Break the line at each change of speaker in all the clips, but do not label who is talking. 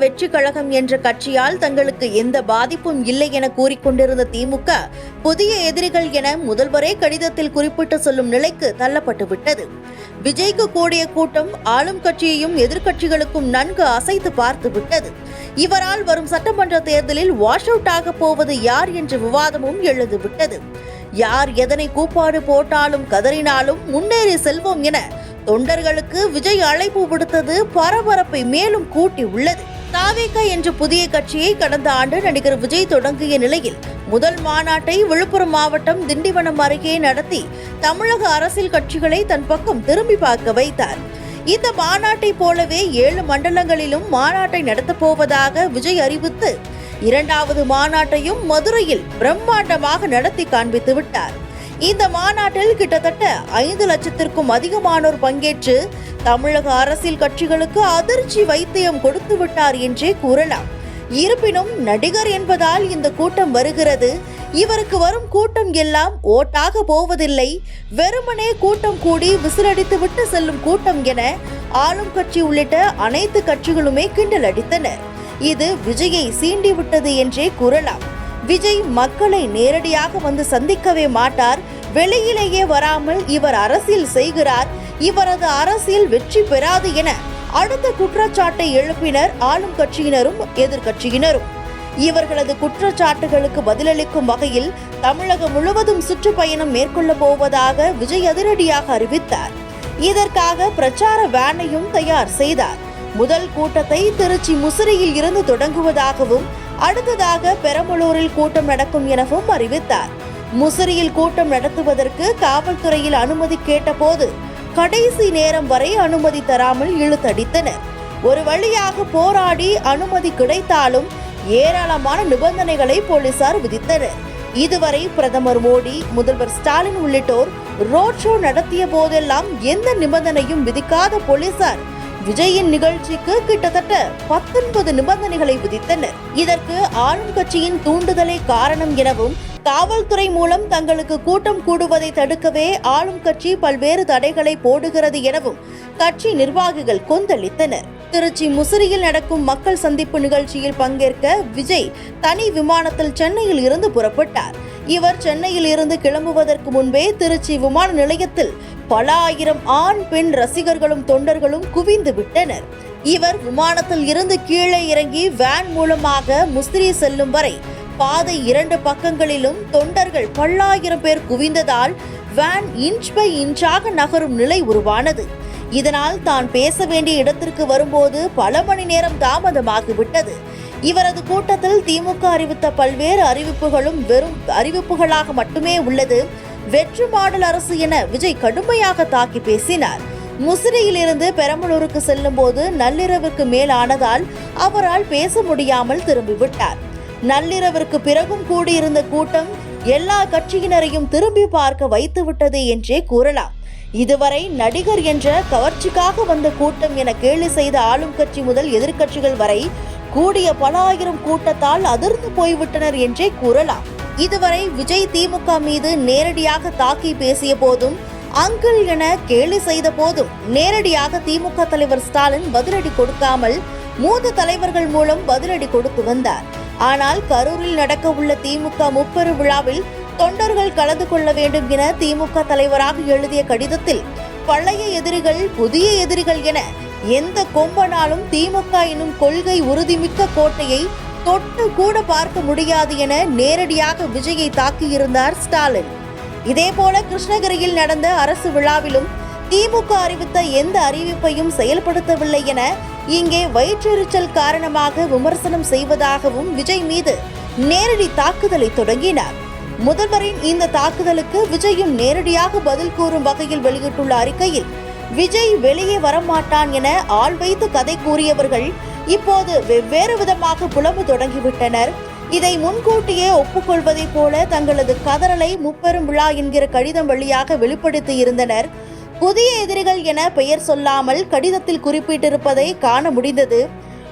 வெற்றி கழகம் என்ற கட்சியால் தங்களுக்கு எந்த பாதிப்பும் இல்லை என கூறிக்கொண்டிருந்த திமுக புதிய எதிரிகள் என முதல்வரே கடிதத்தில் குறிப்பிட்டு சொல்லும் நிலைக்கு தள்ளப்பட்டு விட்டது விஜய்க்கு கூடிய கூட்டம் ஆளும் கட்சியையும் எதிர்க்கட்சிகளுக்கும் நன்கு அசைத்து பார்த்துவிட்டது. இவரால் வரும் சட்டமன்ற தேர்தலில் வாஷ் அவுட் ஆக போவது யார் என்ற விவாதமும் எழுந்துவிட்டது. யார் எதனை கூப்பாடு போட்டாலும் கதறினாலும் முன்னேறி செல்வோம் என தொண்டர்களுக்கு விஜய் அழைப்பு விடுத்தது பரபரப்பை மேலும் கூட்டி உள்ளது. தாவேகா என்ற புதிய கட்சியை கடந்த ஆண்டு நடிகர் விஜய் தொடங்கிய நிலையில் முதல் மாநாட்டை விழுப்புரம் மாவட்டம் திண்டிவனம் அருகே நடத்தி தமிழக அரசியல் கட்சிகளை தன் பக்கம் திரும்பி பார்க்க வைத்தார். இந்த மாநாட்டை போலவே ஏழு மண்டலங்களிலும் மாநாட்டை நடத்தப் போவதாக விஜய் அறிவித்து இரண்டாவது மாநாட்டையும் மதுரையில் பிரம்மாண்டமாக நடத்தி காண்பித்து விட்டார். இந்த மாநாட்டில் கிட்டத்தட்ட ஐந்து லட்சத்திற்கும் அதிகமானோர் பங்கேற்று தமிழக அரசியல் கட்சிகளுக்கு அதிர்ச்சி வைத்தியம் கொடுத்து விட்டார் என்றே கூறலாம். இருப்பினும் நடிகர் என்பதால் இந்த கூட்டம் வருகிறது. இவருக்கு வரும் கூட்டம் எல்லாம் ஓட்டாக போவதில்லை. வெறுமனே கூட்டம் கூடி விசிலடித்து விட்டு செல்லும் கூட்டம் என ஆளும் கட்சி உள்ளிட்ட அனைத்து கட்சிகளுமே கிண்டல் அடித்தனர். இது விஜயை சீண்டிவிட்டது என்றே கூறலாம். விஜய் மக்களை நேரடியாக வந்து சந்திக்கவே மாட்டார். வெளியிலேயே வராமல் இவர் அரசியல் செய்கிறார். இவரது அரசியல் வெற்றி பெறாது என அடுத்த குற்றச்சாட்டை எழுப்பினர் ஆளும் கட்சியினரும் எதிர்கட்சியினரும் இவர்களது குற்றச்சாட்டுகளுக்கு பதிலளிக்கும் வகையில் தமிழகம் முழுவதும் சுற்றுப்பயணம் மேற்கொள்ள போவதாக விஜய் அதிரடியாக அறிவித்தார். இதற்காக பிரச்சார வேனையும் தயார் செய்தார். முதல் கூட்டத்தை திருச்சி முசிறியில் இருந்து தொடங்குவதாகவும் அடுத்ததாக பெரம்பலூரில் கூட்டம் நடக்கும் எனவும் அறிவித்தார். முசிறியில் கூட்டம் நடத்துவதற்கு காவல்துறையில் அனுமதி கேட்டபோது கடைசி நேரம் வரை அனுமதி தராமல் இழுத்தடித்தனர். ஒரு வழியாக போராடி அனுமதி கிடைத்தாலும் ஏராளமான நிபந்தனைகளை போலீசார் விதித்தனர். இதுவரை பிரதமர் மோடி முதல்வர் ஸ்டாலின் உள்ளிட்டோர் ரோட் ஷோ நடத்திய போதெல்லாம் எந்த நிபந்தனையும் விதிக்காத போலீசார் விஜயின் நிகழ்ச்சிக்கு கிட்டத்தட்ட பத்தொன்பது நிபந்தனைகளை விதித்தனர். இதற்கு ஆளும் கட்சியின் தூண்டுதலே காரணம் எனவும் காவல்துறை மூலம் தங்களுக்கு கூட்டம் கூடுவதை தடுக்கவே ஆளும் கட்சி பல்வேறு தடைகளை போடுகிறது எனவும் கட்சி நிர்வாகிகள் கொந்தளித்தனர். திருச்சி முசிறியில் நடக்கும் மக்கள் சந்திப்பு நிகழ்ச்சியில் பங்கேற்க விஜய் தனி விமானத்தில் சென்னையில் இருந்து புறப்பட்டார். இவர் சென்னையில் இருந்து கிளம்புவதற்கு முன்பே திருச்சி விமான நிலையத்தில் பல ஆயிரம் ஆண் பெண் ரசிகர்களும் தொண்டர்களும் குவிந்து விட்டனர். இவர் விமானத்தில் இருந்து கீழே இறங்கி வேன் மூலமாக முஸ்திரி செல்லும் வரை பாதை இரண்டு பக்கங்களிலும் தொண்டர்கள் பல்லாயிரம் பேர் குவிந்ததால் வேன் இன்ச் பை இன்ச்சாக நகரும் நிலை உருவானது. இதனால் தான் பேச வேண்டிய இடத்திற்கு வரும்போது பல மணி நேரம் தாமதமாகிவிட்டது இவரது கூட்டத்தில் திமுக அறிவித்த பல்வேறு அறிவிப்புகளும் வெறும் அறிவிப்புகளாக மட்டுமே உள்ளது. வெற்று மாடல் அரசு என விஜய் கடுமையாக தாக்கி பேசினார். முசிறியிலிருந்து பெரம்பலூருக்கு செல்லும் போது நள்ளிரவிற்கு மேல் ஆனதால் அவரால் பேச முடியாமல் திரும்பிவிட்டார். நள்ளிரவிற்கு பிறகும் கூடியிருந்த கூட்டம் எல்லா கட்சியினரையும் திரும்பி பார்க்க வைத்துவிட்டது என்றே கூறலாம். இதுவரை நடிகர் என்ற கவர்ச்சிக்காக வந்த கூட்டம் என கேலி செய்த ஆளும் கட்சி முதல் எதிர்க்கட்சிகள் வரை கூடிய பல ஆயிரம் கூட்டத்தால் அதிர்ந்து போய்விட்டனர் என்றே கூறலாம். இதுவரை விஜய் திமுக மீது நேரடியாக தாக்கி பேசிய போதும் அங்கிள் என கேலி செய்த போதும் நேரடியாக திமுக தலைவர் ஸ்டாலின் பதிலடி கொடுக்காமல் மூத்த தலைவர்கள் மூலம் பதிலடி கொடுத்து வந்தார். ஆனால் கரூரில் நடக்க உள்ள திமுக முப்பெரு விழாவில் தொண்டர்கள் கலந்து கொள்ள வேண்டும் என திமுக தலைவராக எழுதிய கடிதத்தில் பழைய எதிரிகள் புதிய எதிரிகள் என எந்த கொம்பனாலும் திமுக எனும் கொள்கை உறுதிமிக்க கோட்டையை தொட்டு கூட பார்க்க முடியாது என நேரடியாக விஜயை தாக்கியிருந்தார் ஸ்டாலின். இதேபோல கிருஷ்ணகிரியில் நடந்த அரசு விழாவிலும் திமுக அறிவித்த எந்த அறிவிப்பையும் செயல்படுத்தவில்லை என இங்கே வயிற்றெரிச்சல் காரணமாக விமர்சனம் செய்வதாகவும் விஜய் மீது நேரடி தாக்குதலை தொடங்கினார். முதல்வரின் இந்த தாக்குதலுக்கு விஜயும் நேரடியாக பதில் கூறும் வகையில் வெளியிட்டுள்ள அறிக்கையில் விஜய் வெளியே வரமாட்டான் என ஆள் வைத்து கதை கூறியவர்கள் இப்போது வெவ்வேறு விதமாக புலம்பு தொடங்கிவிட்டனர். இதை முன்கூட்டியே ஒப்புக்கொள்வதைப் போல தங்களது கதறலை முப்பெரும் விழா என்கிற கடிதம் வழியாக வெளிப்படுத்தி இருந்தனர். புதிய எதிரிகள் என பெயர் சொல்லாமல் கடிதத்தில் குறிப்பிட்டிருப்பதை காண முடிந்தது.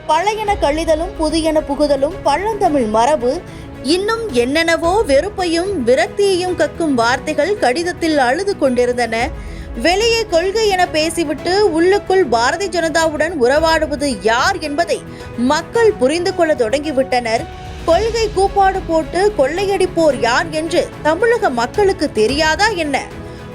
பழையன கழிதலும் புதியன புகுதலும் பழந்தமிழ் மரபு. இன்னும் என்னென்னவோ வெறுப்பையும் விரக்தியையும் கக்கும் வார்த்தைகள் கடிதத்தில் அழுது கொண்டிருந்தன. வெளியே கொள்கை என பேசிவிட்டு உள்ளுக்குள் பாரதிய ஜனதாவுடன் உறவாடுவது யார் என்பதை மக்கள் புரிந்து கொள்ள தொடங்கிவிட்டனர். கொள்கை கூப்பாடு போட்டு கொள்ளையடிப்போர் யார் என்று தமிழக மக்களுக்கு தெரியாதா என்ன?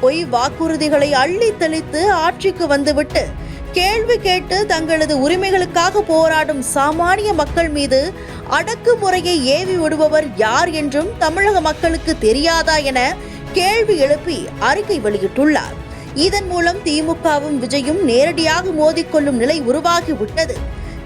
பொய் வாக்குறுதிகளை அள்ளி தெளித்து ஆட்சிக்கு வந்துவிட்டு கேள்வி கேட்டு தங்களது உரிமைகளுக்காக போராடும் சாமானிய மக்கள் மீது அடக்குமுறையை ஏவி விடுபவர் யார் என்றும் தமிழக மக்களுக்கு தெரியாதா என கேள்வி எழுப்பி அறிக்கை வெளியிட்டுள்ளார். இதன் மூலம் திமுகவும் விஜயும் நேரடியாக மோதிக்கொள்ளும் நிலை உருவாகிவிட்டது.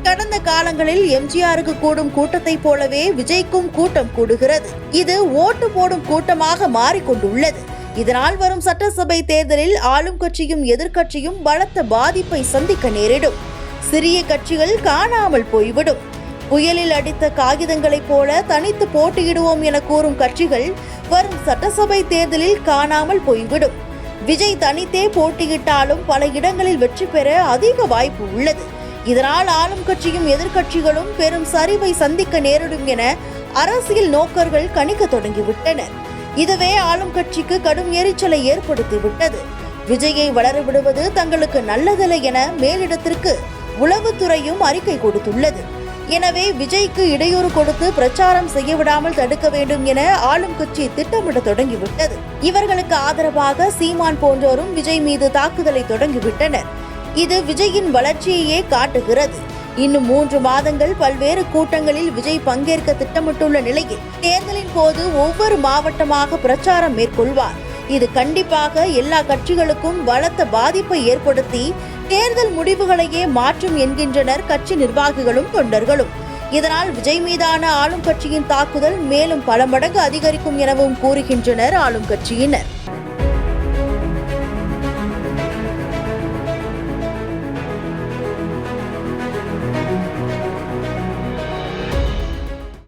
கடந்த காலங்களில் எம்ஜிஆருக்கு கூடும் கூட்டத்தைப் போலவே விஜய்க்கும் கூட்டம் கூடுகிறது. இது ஓட்டு போடும் கூட்டமாக மாறிக்கொண்டுள்ளது. இதனால் வரும் சட்டசபை தேர்தலில் ஆளும் கட்சியும் எதிர்க்கட்சியும் பலத்த பாதிப்பை சந்திக்க நேரிடும். சிறிய கட்சிகள் காணாமல் போய்விடும். புயலில் அடித்த காகிதங்களைப் போல தனித்து போட்டியிடுவோம் என கூறும் கட்சிகள் வரும் சட்டசபை தேர்தலில் காணாமல் போய்விடும். விஜய் தனித்தே போட்டியிட்டாலும் பல இடங்களில் வெற்றி பெற அதிக வாய்ப்பு உள்ளது. இதனால் ஆளும் கட்சியும் எதிர்க்கட்சிகளும் பெரும் சரிவை சந்திக்க நேரிடும் என அரசியல் நோக்கர்கள் கணிக்க தொடங்கிவிட்டனர். இதுவே ஆளும் கட்சிக்கு கடும் எரிச்சலை ஏற்படுத்திவிட்டது. விஜயை வளரவிடுவது தங்களுக்கு நல்லதல்ல என மேலிடத்திற்கு உளவுத்துறையும் அறிக்கை கொடுத்துள்ளது. எனவே விஜய்க்கு இடையூறு கொடுத்து பிரச்சாரம் செய்ய விடாமல் தடுக்க வேண்டும் என ஆளும் கட்சி திட்டமிட தொடங்கிவிட்டது. இவர்களுக்கு ஆதரவாக சீமான் போன்றோரும் விஜய் மீது தாக்குதலை தொடங்கிவிட்டனர். இது விஜயின் வளர்ச்சியையே காட்டுகிறது. இன்னும் மூன்று மாதங்கள் பல்வேறு கூட்டங்களில் விஜய் பங்கேற்க திட்டமிட்டுள்ள நிலையில் தேர்தலின் போது ஒவ்வொரு மாவட்டமாக பிரச்சாரம் மேற்கொள்வார். இது கண்டிப்பாக எல்லா கட்சிகளுக்கும் பலத்த பாதிப்பை ஏற்படுத்தி தேர்தல் முடிவுகளையே மாற்றும் என்கின்றனர் கட்சி நிர்வாகிகளும் தொண்டர்களும். இதனால் விஜய் மீதான ஆளும் கட்சியின் தாக்குதல் மேலும் பல மடங்கு அதிகரிக்கும் எனவும் கூறுகின்றனர் ஆளும் கட்சியினர்.